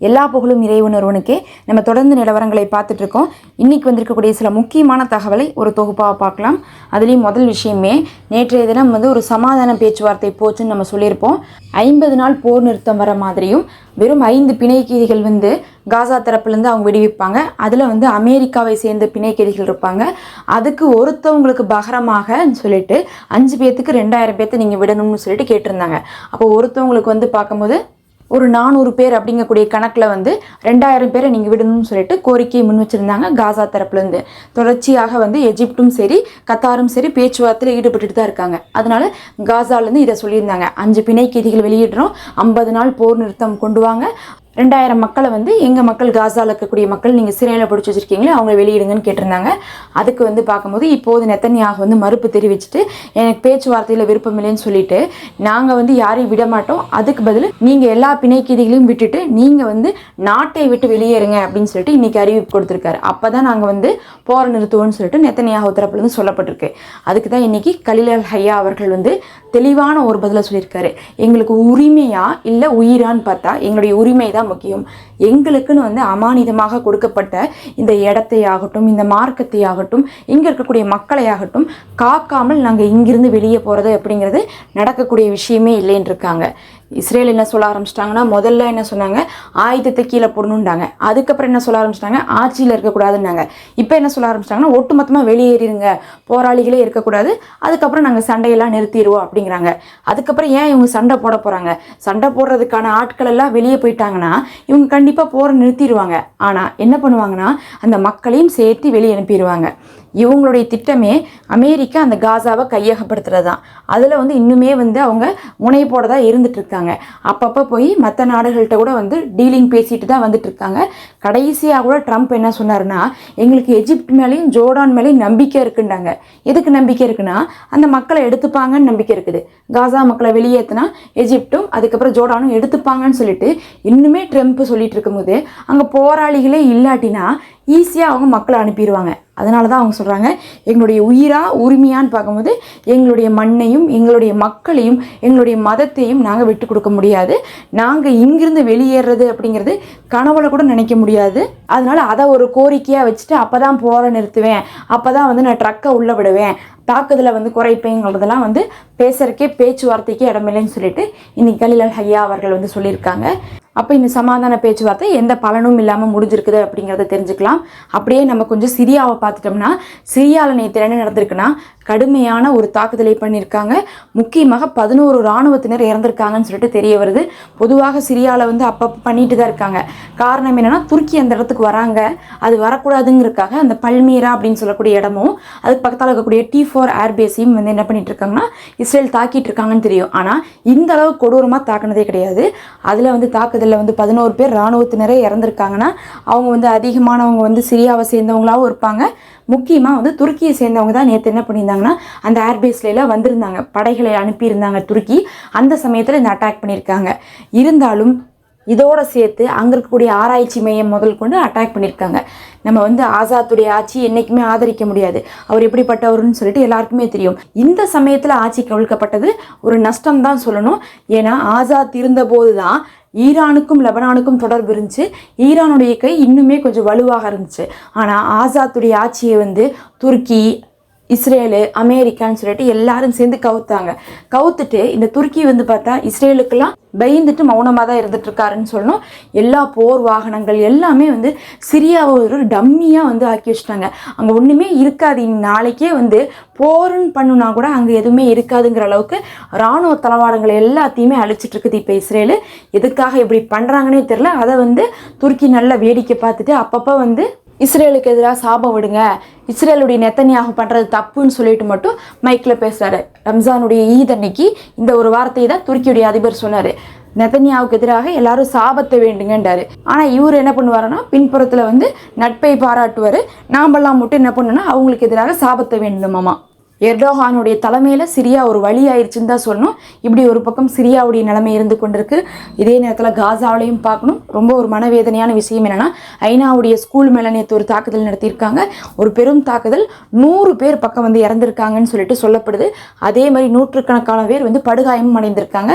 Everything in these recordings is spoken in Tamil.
எல்லா புகழும் இறைவன் ஒருவனுக்கே. நம்ம தொடர்ந்து நிலவரங்களை பார்த்துட்டு இருக்கோம் இன்னைக்கு வந்திருக்கக்கூடிய சில முக்கியமான தகவலை ஒரு தொகுப்பாக பார்க்கலாம். அதுலேயும் முதல் விஷயமே நேற்றைய தினம் வந்து ஒரு சமாதான பேச்சுவார்த்தை போச்சுன்னு நம்ம சொல்லியிருப்போம். ஐம்பது நாள் போர் நிறுத்தம் வர மாதிரியும் வெறும் ஐந்து பிணைக்கீதிகள் வந்து காசா தரப்புலேருந்து அவங்க விடுவிப்பாங்க. அதில் வந்து அமெரிக்காவை சேர்ந்த பிணைக்கீதிகள் இருப்பாங்க. அதுக்கு ஒருத்தவங்களுக்கு பகரமாக சொல்லிட்டு அஞ்சு பேர்த்துக்கு ரெண்டாயிரம் பேர்த்து நீங்கள் விடணும்னு சொல்லிட்டு கேட்டிருந்தாங்க. அப்போ ஒருத்தவங்களுக்கு வந்து பார்க்கும்போது ஒரு நானூறு பேர் அப்படிங்கக்கூடிய கணக்கில் வந்து ரெண்டாயிரம் பேரை நீங்கள் விடணும்னு சொல்லிட்டு கோரிக்கையை முன் வச்சுருந்தாங்க காசா தரப்புலேருந்து தொடர்ச்சியாக வந்து எஜிப்டும் சரி கத்தாரும் சரி பேச்சுவார்த்தையில் ஈடுபட்டுட்டு தான் இருக்காங்க. அதனால காசாலேருந்து இதை சொல்லியிருந்தாங்க. அஞ்சு பிணை கைதிகள் வெளியிடுறோம். ஐம்பது நாள் போர் நிறுத்தம் கொண்டு வாங்க. ரெண்டாயிரம் மக்களை வந்து எங்கள் மக்கள் காசாவில் இருக்கக்கூடிய மக்கள் நீங்கள் சிறையில் பிடிச்சி வச்சுருக்கீங்களே அவங்க வெளியிடுங்கன்னு கேட்டிருந்தாங்க. அதுக்கு வந்து பார்க்கும்போது இப்போது நெத்தனியாக வந்து மறுப்பு தெரிவிச்சுட்டு எனக்கு பேச்சுவார்த்தையில் விருப்பம் இல்லைன்னு சொல்லிட்டு நாங்கள் வந்து யாரையும் விட மாட்டோம். அதுக்கு பதில் நீங்கள் எல்லா பிணைக்கீதிகளையும் விட்டுட்டு நீங்கள் வந்து நாட்டை விட்டு வெளியேறுங்க அப்படின்னு சொல்லிட்டு இன்றைக்கி அறிவிப்பு கொடுத்துருக்காரு. அப்போ தான் நாங்கள் வந்து போர் நிறுத்துவோம்னு சொல்லிட்டு நெத்தனியாக உத்தரப்புலேருந்து சொல்லப்பட்டிருக்கு. அதுக்கு தான் இன்றைக்கி கலிலால் ஹையா அவர்கள் வந்து தெளிவான ஒரு பதிலை சொல்லியிருக்காரு. எங்களுக்கு உரிமையா இல்லை உயிரான்னு பார்த்தா எங்களுடைய உரிமை தான் முக்கியம். எங்களுக்குன்னு வந்து அமானிதமாக கொடுக்கப்பட்ட இந்த இடத்தை ஆகட்டும் இந்த மார்க்கத்தை ஆகட்டும் இங்கே இருக்கக்கூடிய மக்களை ஆகட்டும் காக்காமல் நாங்கள் இங்கிருந்து வெளியே போகிறது அப்படிங்கிறது நடக்கக்கூடிய விஷயமே இல்லைன்னு இருக்காங்க இஸ்ரேல் என்ன சொல்ல ஆரம்பிச்சிட்டாங்கன்னா முதல்ல என்ன சொன்னாங்க? ஆயுதத்தை கீழே போடணுண்டாங்க அதுக்கப்புறம் என்ன சொல்ல ஆரம்பிச்சிட்டாங்க? ஆட்சியில் இருக்கக்கூடாதுன்னாங்க. இப்போ என்ன சொல்ல ஆரம்பிச்சிட்டாங்கன்னா ஒட்டுமொத்தமாக வெளியேறிடுங்க போராளிகளே இருக்கக்கூடாது. அதுக்கப்புறம் நாங்கள் சண்டையெல்லாம் நிறுத்திடுவோம் அப்படிங்கிறாங்க. அதுக்கப்புறம் ஏன் இவங்க சண்டை போட போகிறாங்க சண்டை போடுறதுக்கான ஆட்கள் எல்லாம் வெளியே போயிட்டாங்கன்னா இவங்க கண்டிப்பாக போரை நிறுத்திடுவாங்க. ஆனால் என்ன பண்ணுவாங்கன்னா அந்த மக்களையும் சேர்த்து வெளியே அனுப்பிடுவாங்க. இவங்களுடைய திட்டமே அமெரிக்கா அந்த காசாவை கையகப்படுத்துறது தான் அதில் வந்து இன்னுமே வந்து அவங்க முனைப்போட தான் இருந்துகிட்ருக்காங்க அப்பப்போ போய் மற்ற நாடுகள்கிட்ட கூட வந்து டீலிங் பேசிட்டு தான் வந்துட்டுருக்காங்க. கடைசியாக கூட ட்ரம்ப் என்ன சொன்னார்னா எங்களுக்கு எஜிப்ட் மேலேயும் ஜோர்டான் மேலேயும் நம்பிக்கை இருக்குண்டாங்க எதுக்கு நம்பிக்கை இருக்குன்னா அந்த மக்களை எடுத்துப்பாங்கன்னு நம்பிக்கை இருக்குது. காசா மக்களை வெளியேற்றினா எஜிப்டும் அதுக்கப்புறம் ஜோர்டானும் எடுத்துப்பாங்கன்னு சொல்லிட்டு இன்னுமே ட்ரம்ப் சொல்லிட்டு இருக்கும்போது அங்கே போராளிகளே இல்லாட்டினா ஈஸியாக அவங்க மக்களை அனுப்பிடுவாங்க. அதனால தான் அவங்க சொல்கிறாங்க எங்களுடைய உயிராக உரிமையான்னு பார்க்கும்போது எங்களுடைய மண்ணையும் எங்களுடைய மக்களையும் எங்களுடைய மதத்தையும் நாங்கள் விட்டு கொடுக்க முடியாது. நாங்கள் இங்கிருந்து வெளியேறது அப்படிங்கிறது கனவுல கூட நினைக்க முடியாது. அதனால் அதை ஒரு கோரிக்கையாக வச்சுட்டு அப்போ தான் போகிற நிறுத்துவேன். அப்போ தான் வந்து நான் ட்ரக்கை உள்ளே விடுவேன். தாக்குதலை வந்து குறைப்பேங்கிறதெல்லாம் வந்து பேசுகிறக்கே பேச்சுவார்த்தைக்கே இடமில்லைன்னு சொல்லிட்டு இன்னைக்கு கலிலால் ஹையா அவர்கள் வந்து சொல்லியிருக்காங்க. அப்போ இந்த சமாதான பேச்சுவார்த்தை எந்த பலனும் இல்லாமல் முடிஞ்சிருக்குது அப்படிங்கிறத தெரிஞ்சுக்கலாம். அப்படியே நம்ம கொஞ்சம் சிரியாவை பார்த்துட்டோம்னா சிரியாவில் நேற்று என்ன நடந்திருக்குன்னா கடுமையான ஒரு தாக்குதலை பண்ணியிருக்காங்க. முக்கியமாக பதினோரு இராணுவத்தினர் இறந்திருக்காங்கன்னு சொல்லிட்டு தெரிய வருது. பொதுவாக சிரியாவில் வந்து அப்பப்போ பண்ணிட்டு தான் இருக்காங்க. காரணம் என்னென்னா துருக்கி அந்த இடத்துக்கு வராங்க. அது வரக்கூடாதுங்கிறதுக்காக அந்த பல்மீரா அப்படின்னு சொல்லக்கூடிய இடமும் அதுக்கு பக்கத்தில் இருக்கக்கூடிய டி ஃபோர் ஏர்பேஸையும் வந்து என்ன பண்ணிட்டு இருக்காங்கன்னா இஸ்ரேல் தாக்கிட்டு இருக்காங்கன்னு தெரியும். ஆனால் இந்த அளவு கொடூரமாக தாக்குனதே கிடையாது. அதில் வந்து தாக்குதல் அதில் வந்து பதினோரு பேர் இராணுவத்தினரே இறந்துருக்காங்கன்னா அவங்க வந்து அதிகமானவங்க வந்து சிரியாவை சேர்ந்தவங்களாகவும் இருப்பாங்க. முக்கியமாக வந்து துருக்கியை சேர்ந்தவங்க தான் நேற்று என்ன பண்ணியிருந்தாங்கன்னா அந்த ஏர்பேஸ்லாம் வந்திருந்தாங்க. படைகளை அனுப்பியிருந்தாங்க துருக்கி. அந்த சமயத்தில் இந்த அட்டாக் பண்ணியிருக்காங்க. இருந்தாலும் இதோடு சேர்த்து அங்கே இருக்கக்கூடிய ஆராய்ச்சி மையம் முதல் கொண்டு அட்டாக் பண்ணியிருக்காங்க. நம்ம வந்து ஆசாத்துடைய ஆட்சி என்றைக்குமே ஆதரிக்க முடியாது. அவர் எப்படிப்பட்டவர்னு சொல்லிட்டு எல்லாருக்குமே தெரியும். இந்த சமயத்தில் ஆட்சி கவிழ்க்கப்பட்டது ஒரு நஷ்டம் தான் சொல்லணும். ஏன்னா ஆசாத் இருந்தபோது தான் ஈரானுக்கும் லெபனானுக்கும் தொடர்பு இருந்துச்சு ஈரானுடைய கை இன்னுமே கொஞ்சம் வலுவாக இருந்துச்சு. ஆனால் ஆசாத்துடைய ஆட்சியை வந்து துருக்கி இஸ்ரேலு அமெரிக்கான்னு சொல்லிட்டு எல்லாரும் சேர்ந்து கவுத்தாங்க. கவுத்துட்டு இந்த துருக்கி வந்து பார்த்தா இஸ்ரேலுக்கெல்லாம் பயந்துட்டு மௌனமாக தான் இருந்துட்டு இருக்காருன்னு சொல்லணும். எல்லா போர் வாகனங்கள் எல்லாமே வந்து சிரியாவை ஒரு டம்மியாக வந்து ஆக்கி வச்சுட்டாங்க. அங்கே ஒன்றுமே இருக்காது. நாளைக்கே வந்து போருன்னு பண்ணுனா கூட அங்கே எதுவுமே இருக்காதுங்கிற அளவுக்கு இராணுவ தளவாடங்கள் எல்லாத்தையுமே அழிச்சிட்டு இருக்குது இப்போ இஸ்ரேலு. எதுக்காக இப்படி பண்ணுறாங்கன்னே தெரில அதை வந்து துருக்கி நல்லா வேடிக்கை பார்த்துட்டு அப்பப்போ வந்து இஸ்ரேலுக்கு எதிராக சாபம் விடுங்க. இஸ்ரேலுடைய நெத்தனியாக பண்ணுறது தப்புன்னு சொல்லிட்டு மட்டும் மைக்கில் பேசுகிறாரு ரம்ஜானுடைய ஈத் அன்னைக்கு இந்த ஒரு வார்த்தையை தான் துருக்கியுடைய அதிபர் சொன்னார். நெத்தனியாவுக்கு எதிராக எல்லாரும் சாபத்தை வேண்டுங்கன்றாரு. ஆனால் இவர் என்ன பண்ணுவாருன்னா பின்புறத்தில் வந்து நட்பை பாராட்டுவார். நாமெல்லாம் மட்டும் என்ன பண்ணோன்னா அவங்களுக்கு எதிராக சாபத்தை வேண்டுமாமா எர்டோகானுடைய தலைமையில் சிரியா ஒரு வழி ஆயிடுச்சுன்னு தான் சொல்லணும். இப்படி ஒரு பக்கம் சிரியாவுடைய நிலைமை இருந்து கொண்டிருக்கு. இதே நேரத்தில் காசாவிலையும் பார்க்கணும். ரொம்ப ஒரு மனவேதனையான விஷயம் என்னென்னா ஐநாவுடைய ஸ்கூல் மேலே நேற்று ஒரு தாக்குதல் நடத்தியிருக்காங்க. ஒரு பெரும் தாக்குதல். நூறு பேர் பக்கம் வந்து இறந்துருக்காங்கன்னு சொல்லிட்டு சொல்லப்படுது. அதே மாதிரி நூற்றுக்கணக்கான பேர் வந்து படுகாயமும் அடைந்திருக்காங்க.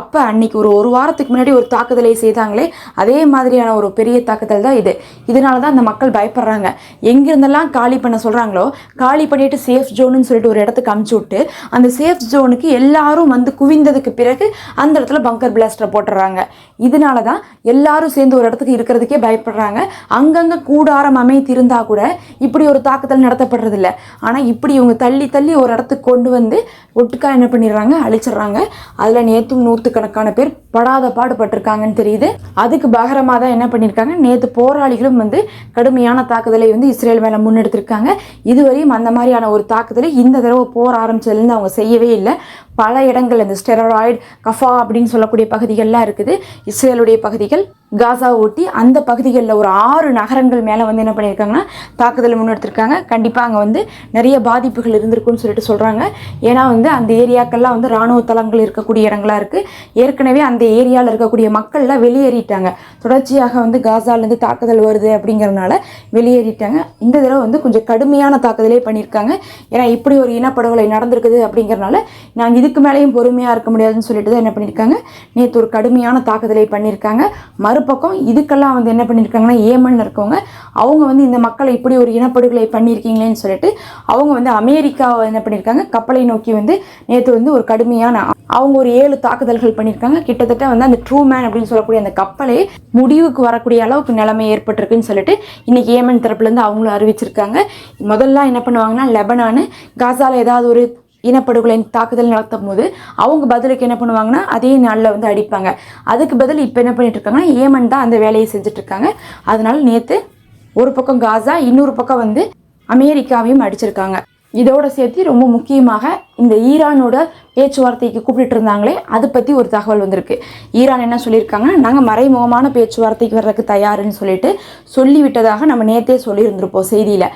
அப்போ அன்னைக்கு ஒரு ஒரு வாரத்துக்கு முன்னாடி ஒரு தாக்குதலை செய்தாங்களே அதே மாதிரியான ஒரு பெரிய தாக்குதல் தான் இது. இதனால தான் அந்த மக்கள் பயப்படுறாங்க. எங்கிருந்தெல்லாம் காலி பண்ண சொல்கிறாங்களோ காலி பண்ணிட்டு சேஃப் ஜோனுன்னு சொல்லிட்டு ஒரு இடத்துக்கு அமுச்சு விட்டு அந்த சேஃப் ஜோனுக்கு எல்லாரும் வந்து குவிந்ததுக்கு பிறகு அந்த இடத்துல பங்கர் பிளாஸ்டரை போட்டுடுறாங்க இதனால தான் எல்லாரும் சேர்ந்து ஒரு இடத்துக்கு இருக்கிறதுக்கே பயப்படுறாங்க. அங்கங்கே கூடாரம் அமைத்திருந்தா கூட இப்படி ஒரு தாக்குதல் நடத்தப்படுறதில்ல. ஆனால் இப்படி இவங்க தள்ளி தள்ளி ஒரு இடத்துக்கு கொண்டு வந்து ஒட்டுக்கா என்ன பண்ணிடுறாங்க? அழிச்சிடுறாங்க. அதில் நேற்றும் நூற்றுக்கணக்கான பேர் படாத பாடுபட்டிருக்காங்கன்னு தெரியுது. அதுக்கு பகரமாக தான் என்ன பண்ணியிருக்காங்க நேற்று போராளிகளும் வந்து கடுமையான தாக்குதலை வந்து இஸ்ரேல் மேலே முன்னெடுத்திருக்காங்க. இதுவரையும் அந்த மாதிரியான ஒரு தாக்குதலை இந்த தடவை போர் ஆரம்பிச்சதுலேருந்து அவங்க செய்யவே இல்லை. பல இடங்கள் இந்த ஸ்டெராய்டு கஃபா அப்படின்னு சொல்லக்கூடிய பகுதிகள்லாம் இருக்குது. இஸ்ரேலுடைய பகுதிகள் காசா ஒட்டி அந்த பகுதிகளில் ஒரு ஆறு நகரங்கள் மேலே வந்து என்ன பண்ணியிருக்காங்கன்னா தாக்குதல் முன்னெடுத்திருக்காங்க. கண்டிப்பாக அங்கே வந்து நிறைய பாதிப்புகள் இருந்திருக்குன்னு சொல்லிட்டு சொல்கிறாங்க ஏன்னா வந்து அந்த ஏரியாக்கள்லாம் வந்து இராணுவ தளங்கள் இருக்கக்கூடிய இடங்களாக இருக்குது ஏற்கனவே அந்த ஏரியாவில் இருக்கக்கூடிய மக்கள்லாம் வெளியேறிட்டாங்க. தொடர்ச்சியாக வந்து காசாலேருந்து தாக்குதல் வருது அப்படிங்கிறதுனால வெளியேறிட்டாங்க. இந்த தடவை வந்து கொஞ்சம் கடுமையான தாக்குதலே பண்ணியிருக்காங்க. ஏன்னா இப்படி ஒரு இனப்படுகொலை நடந்திருக்குது அப்படிங்கிறனால நாங்கள் இதுக்கு மேலேயும் பொறுமையாக இருக்க முடியாதுன்னு சொல்லிட்டு தான் என்ன பண்ணியிருக்காங்க. நேற்று ஒரு கடுமையான தாக்குதலை பண்ணியிருக்காங்க. மறுபக்கம் இதுக்கெல்லாம் வந்து என்ன பண்ணியிருக்காங்கன்னா ஏமன் இருக்கவங்க அவங்க வந்து இந்த மக்களை இப்படி ஒரு இனப்படுகொலை பண்ணியிருக்கீங்களேன்னு சொல்லிட்டு அவங்க வந்து அமெரிக்காவை என்ன பண்ணியிருக்காங்க கப்பலை நோக்கி வந்து நேற்று வந்து ஒரு கடுமையான அவங்க ஒரு ஏழு தாக்குதல்கள் பண்ணியிருக்காங்க கிட்டத்தட்ட வந்து அந்த ட்ரூ மேன் அப்படின்னு சொல்லக்கூடிய அந்த கப்பலே முடிவுக்கு வரக்கூடிய அளவுக்கு நிலைமை ஏற்பட்டிருக்குன்னு சொல்லிட்டு இன்னைக்கு ஏமன் தரப்புலேருந்து அவங்களும் அறிவிச்சிருக்காங்க. முதல்ல என்ன பண்ணுவாங்கன்னா லெபனானு காசால ஏதாவது ஒரு இனப்படுகொலை தாக்குதல் நடத்தும் போது அவங்க பதிலுக்கு என்ன பண்ணுவாங்கன்னா அதே நாளில் வந்து அடிப்பாங்க. அதுக்கு பதில் இப்போ என்ன பண்ணிட்டு இருக்காங்கன்னா ஏமன் தான் அந்த வேலையை செஞ்சுட்டு இருக்காங்க. அதனால நேற்று ஒரு பக்கம் காசா இன்னொரு பக்கம் வந்து அமெரிக்காவையும் அடிச்சிருக்காங்க. இதோட சேர்த்து ரொம்ப முக்கியமாக இந்த ஈரானோட பேச்சுவார்த்தைக்கு கூப்பிட்டு இருந்தாங்களே அதை பற்றி ஒரு தகவல் வந்திருக்கு. ஈரான் என்ன சொல்லியிருக்காங்க நாங்கள் மறைமுகமான பேச்சுவார்த்தைக்கு வர்றதுக்கு தயாருன்னு சொல்லிட்டு சொல்லிவிட்டதாக நம்ம நேற்றே சொல்லியிருந்திருப்போம் செய்தியில்.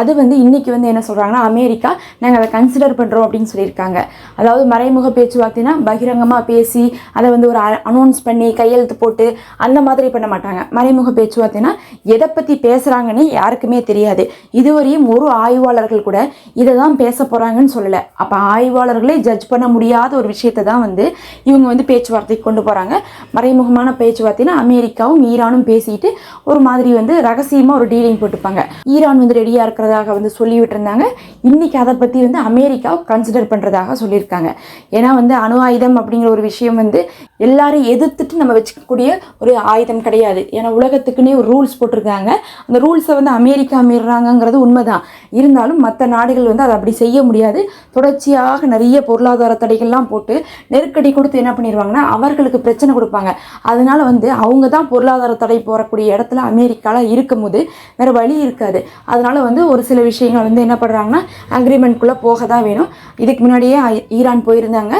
அது வந்து இன்றைக்கி வந்து என்ன சொல்கிறாங்கன்னா அமெரிக்கா நாங்கள் அதை கன்சிடர் பண்ணுறோம் அப்படின்னு சொல்லியிருக்காங்க. அதாவது மறைமுக பேச்சுவார்த்தைனா பகிரங்கமாக பேசி அதை வந்து ஒரு அனௌன்ஸ் பண்ணி கையெழுத்து போட்டு அந்த மாதிரி பண்ண மாட்டாங்க. மறைமுக பேச்சுவார்த்தைனா எதை பற்றி பேசுகிறாங்கன்னு யாருக்குமே தெரியாது. இதுவரையும் ஒரு ஆய்வாளர்கள் கூட இதை தான் பேச போகிறாங்கன்னு சொல்லலை. அப்போ ஆய்வாளர்களே ஜட்ஜ் பண்ண முடியாத ஒரு விஷயத்தை தான் வந்து இவங்க வந்து பேச்சுவார்த்தைக்கு கொண்டு போகிறாங்க மறைமுகமான பேச்சுவார்த்தைனா அமெரிக்காவும் ஈரானும் பேசிட்டு ஒரு மாதிரி வந்து ரகசியமாக ஒரு டீலிங் போட்டுப்பாங்க. ஈரான் வந்து ரெடியாக இருக்கிறதாக வந்து சொல்லிவிட்டிருந்தாங்க. இன்றைக்கி அதை பற்றி வந்து அமெரிக்காவை கன்சிடர் பண்ணுறதாக சொல்லியிருக்காங்க. ஏன்னா வந்து அணு ஆயுதம் அப்படிங்கிற ஒரு விஷயம் வந்து எல்லாரும் எதிர்த்துட்டு நம்ம வச்சுக்கக்கூடிய ஒரு ஆயுதம் கிடையாது. ஏன்னா உலகத்துக்குன்னே ஒரு ரூல்ஸ் போட்டிருக்காங்க. அந்த ரூல்ஸை வந்து அமெரிக்கா மீறுறாங்கங்கிறது உண்மைதான். இருந்தாலும் மற்ற நாடுகள் வந்து அதை அப்படி செய்ய முடியாது. தொடர்ச்சியாக நிறைய பொருளாதார தடைகள்லாம் போட்டு நெருக்கடி கொடுத்து என்ன பண்ணிடுவாங்கன்னா அவர்களுக்கு பிரச்சனை கொடுப்பாங்க. அதனால வந்து அவங்க தான் பொருளாதார தடை போகக்கூடிய இடத்துல அமெரிக்காவில் இருக்கும்போது வேறு வழி இருக்காது. அதனால வந்து ஒரு சில விஷயங்கள் வந்து என்ன பண்ணுறாங்கன்னா அக்ரிமெண்ட்குள்ளே போக தான் வேணும். இதுக்கு முன்னாடியே ஈரான் போயிருந்தாங்க.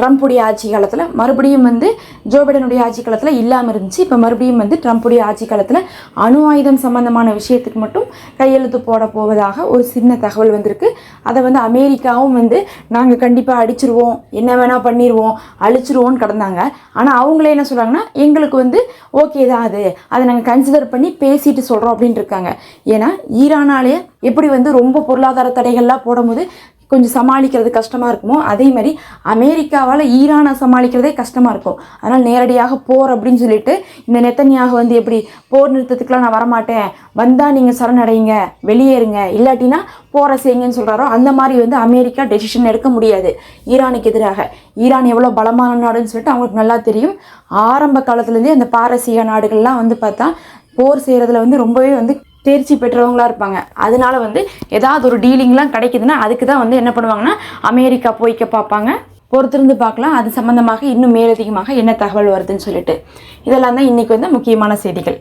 ட்ரம்ப்புடைய ஆட்சி காலத்தில் மறுபடியும் வந்து ஜோ பைடனுடைய ஆட்சி காலத்தில் இல்லாமல் இருந்துச்சு. இப்போ மறுபடியும் வந்து ட்ரம்ப்புடைய ஆட்சி காலத்தில் அணு ஆயுதம் சம்பந்தமான விஷயத்துக்கு மட்டும் கையெழுத்து போட போவதாக ஒரு சின்ன தகவல் வந்திருக்கு. அதை வந்து அமெரிக்காவும் வந்து நாங்கள் கண்டிப்பாக அடிச்சிருவோம். என்ன வேணால் பண்ணிடுவோம் அழிச்சிருவோம்னு கடந்தாங்க. ஆனால் அவங்களே என்ன சொல்கிறாங்கன்னா எங்களுக்கு வந்து ஓகே தான் அது. அதை நாங்கள் கன்சிடர் பண்ணி பேசிட்டு சொல்கிறோம் அப்படின்ட்டு இருக்காங்க. ஏன்னா ஈரானாலே எப்படி வந்து ரொம்ப பொருளாதார தடைகள்லாம் போடும்போது கொஞ்சம் சமாளிக்கிறது கஷ்டமாக இருக்குமோ? அதே மாதிரி அமெரிக்காவால் ஈரானை சமாளிக்கிறதே கஷ்டமாக இருக்கும். அதனால் நேரடியாக போர் அப்படின்னு சொல்லிட்டு இந்த நெத்தனியாக வந்து எப்படி போர் நிறுத்தத்துக்குலாம் நான் வரமாட்டேன். வந்தால் நீங்கள் சரணடைங்க வெளியேறுங்க. இல்லாட்டினா போரை செய்யுங்கன்னு சொல்கிறாரோ அந்த மாதிரி வந்து அமெரிக்கா டெசிஷன் எடுக்க முடியாது. ஈரானுக்கு எதிராக. ஈரான் எவ்வளோ பலமான நாடுன்னு சொல்லிட்டு அவங்களுக்கு நல்லா தெரியும். ஆரம்ப காலத்துலேருந்தே அந்த பாரசீக நாடுகள்லாம் வந்து பார்த்தா போர் செய்கிறதுல வந்து ரொம்பவே வந்து தேர்ச்சி பெற்றவங்களா இருப்பாங்க. அதனால வந்து ஏதாவது ஒரு டீலிங்லாம் கிடைக்குதுன்னா அதுக்கு தான் வந்து என்ன பண்ணுவாங்கன்னா அமெரிக்கா போய்க்க பார்ப்பாங்க. பொறுத்திருந்து பார்க்கலாம். அது சம்மந்தமாக இன்னும் மேலதிகமாக என்ன தகவல் வருதுன்னு சொல்லிட்டு. இதெல்லாம் தான் இன்றைக்கி வந்து முக்கியமான செய்திகள்.